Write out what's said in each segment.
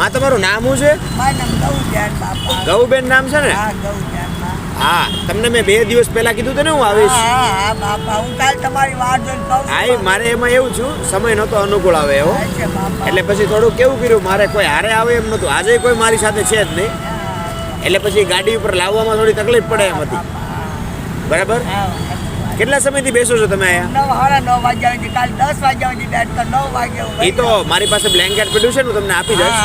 માં તમારું નામ શું છે? ગૌબેન નામ છે ને? હા તમને મેં બે દિવસ પહેલા કીધું હતું ને હું આવીશ. હા મારે એમાં એવું છું સમય નહોતો અનુકૂળ આવે એવો. હા એટલે પછી થોડું કેવું કર્યું મારે કોઈ હારે આવે એમ નહોતું. આજે કોઈ મારી સાથે છે જ નહીં. એટલે પછી ગાડી ઉપર લાવવામાં થોડી તકલીફ પડે એમ હતી. બરાબર? કેટલા સમયથી બેસો છો તમે અહીંયા? નવ વાગ્યા સુધી કાલ દસ વાગ્યા સુધી બેઠ તો નવ વાગે હું એ તો મારી પાસે બ્લેન્કેટ પડ્યું છે ને તમને આપી દઈશ.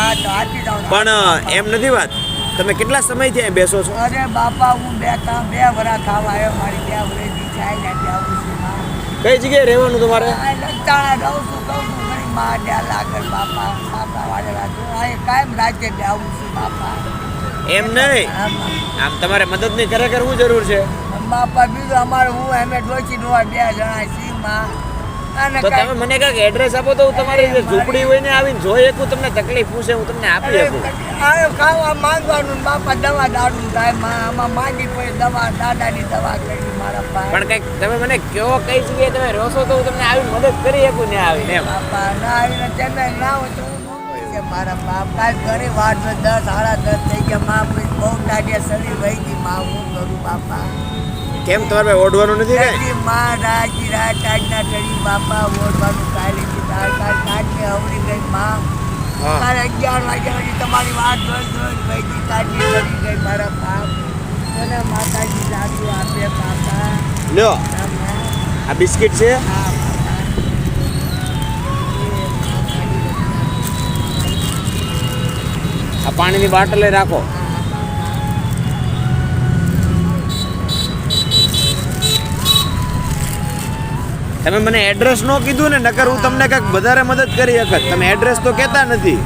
પણ એમ નથી વાત. તમે કેટલા સમયથી અહીં બેસો છો? અરે બાપા હું બે કામ બે વરા ખાવા આવ્યો. મારી બે વરેથી જાય ને આવું છું કઈ જગ્યાએ રહેવાનું તમારે? લગતાણા રહું છું કહું છું મારી માં ત્યાં લાગર બાપા બાપા વાળેલા છું આ કાયમ રાજ્ય આવું છું બાપા. એમ નહીં? આમ આમ તમારે મદદની ખરેખર હું જરૂર છે? બાપા બીજું અમારે હું એમે ડોચી નો બે જણા છીએ માં. તો તમે મને કાંઈક એડ્રેસ આપો તો હું તમારી જે ઝૂંપડી હોય ને આવીને જોઈ શકું તમને તકલીફ પૂછે હું તમને આપી શકું. ખાવા માંગવાનું બાપા દવા દારૂ થાયમાં આમાં માંગી કોઈ દવા દાદાની દવા કરી મારા પાસે પણ કંઈક તમે મને કયો કઈ જગ્યાએ તમે રહો છો તો હું તમને આવી મદદ કરી શકું ને આવીને બાપા ના આવીને તમે ના હોય તો મારા બાપ કાલ ઘણી વાત દસ સાડા દસ થઈ ગયા મા બહુ ટાઢિયા શરીર વહી ગઈ મા હું કરું બાપા? કેમ તમારે ભાઈ ઓઢવાનું નથી કઈ? એટલી માં રાજી રાત ટાઢના ચડી બાપા ઓળવાનું કાલે કીધા કાલ કાઢને હવરી ગઈ માં. હા. કાલે અગિયાર વાગ્યા પછી તમારી વાત જોઈ જોઈ વહી ગઈ. કાઢી ચડી ગઈ મારા બાપ. મને માતાજી લાગુ આપે બાપા. લ્યો. આમાં. આ બિસ્કિટ છે? હા બાપા. આ પાણીની બાટલે રાખો. તમે મને એડ્રેસ નો કીધું ને નકર હું તમને કંઈક વધારે મદદ કરી શકત. તમે એડ્રેસ તો કહેતા નથી.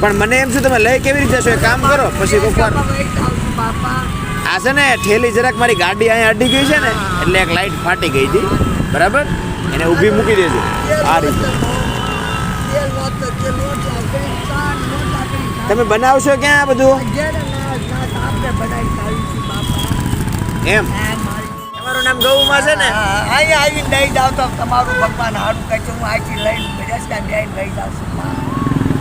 પણ મને એમ શું તમે લઈ કેવી રીતે છો એ કામ કરો પછી કોકવાર આ છે ને ઠેલી જરાક મારી ગાડી અહીંયા અડી ગઈ છે ને એટલે એક લાઈટ ફાટી ગઈ હતી. બરાબર? એને ઊભી મૂકી દેજો. આ રીતે. તમે બનાવશો ક્યાં આ બધું? ના બનાવી ખાવી છે બાપા. એમ? મારી- તમારું નામ ગૌમાં છે ને? હા, અહીંયા આવીને લઈ જાવ તો તમારું ભગવાન હારું કહે છે. હું અહીંથી લઈને રસ્તા જઈને લઈ જાઉં છું માં.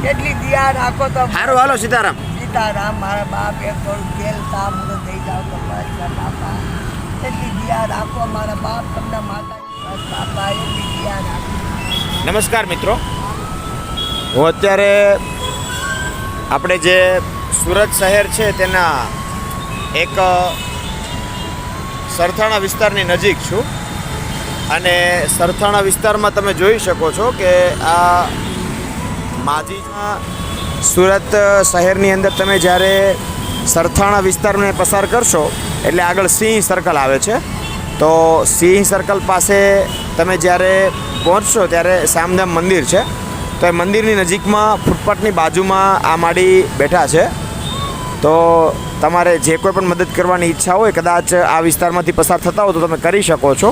કેટલી દિયા રાખો તો સારું હાલો સીતારામ. સીતારામ મારા બાપ એક થોડું તેલ સામું દઈ જાવ તો બાપા. એટલી દિયા રાખો મારા બાપ. તમને માતા બાપા એટલી દિયા રાખો. નમસ્કાર મિત્રો. હું અત્યારે આપણે જે સુરત શહેર છે તેના એક સરથાણા વિસ્તારની નજીક છું. અને સરથાણા વિસ્તારમાં તમે જોઈ શકો છો કે આ માજીમાં સુરત શહેરની અંદર તમે જ્યારે સરથાણા વિસ્તારને પસાર કરશો, એટલે આગળ સિંહ સર્કલ આવે છે. તો સિંહ સર્કલ પાસે તમે જ્યારે પહોંચશો ત્યારે શામધામ મંદિર છે. તો એ મંદિરની નજીકમાં ફૂટપાથની બાજુમાં આ માડી બેઠા છે. તો તમારે જે કોઈ પણ મદદ કરવાની ઈચ્છા હોય, કદાચ આ વિસ્તારમાંથી પસાર થતા હો તો તમે કરી શકો છો.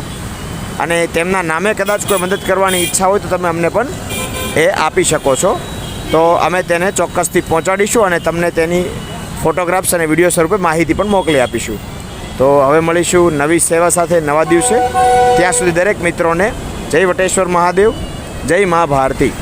અને તેમના નામે કદાચ કોઈ મદદ કરવાની ઈચ્છા હોય તો તમે અમને પણ એ આપી શકો છો. તો અમે તેને ચોક્કસથી પહોંચાડીશું અને તમને તેની ફોટોગ્રાફ્સ અને વીડિયો સ્વરૂપે માહિતી પણ મોકલી આપીશું. તો હવે મળીશું નવી સેવા સાથે નવા દિવસે. ત્યાં સુધી દરેક મિત્રોને જય વટેશ્વર મહાદેવ, જય મા ભારતી.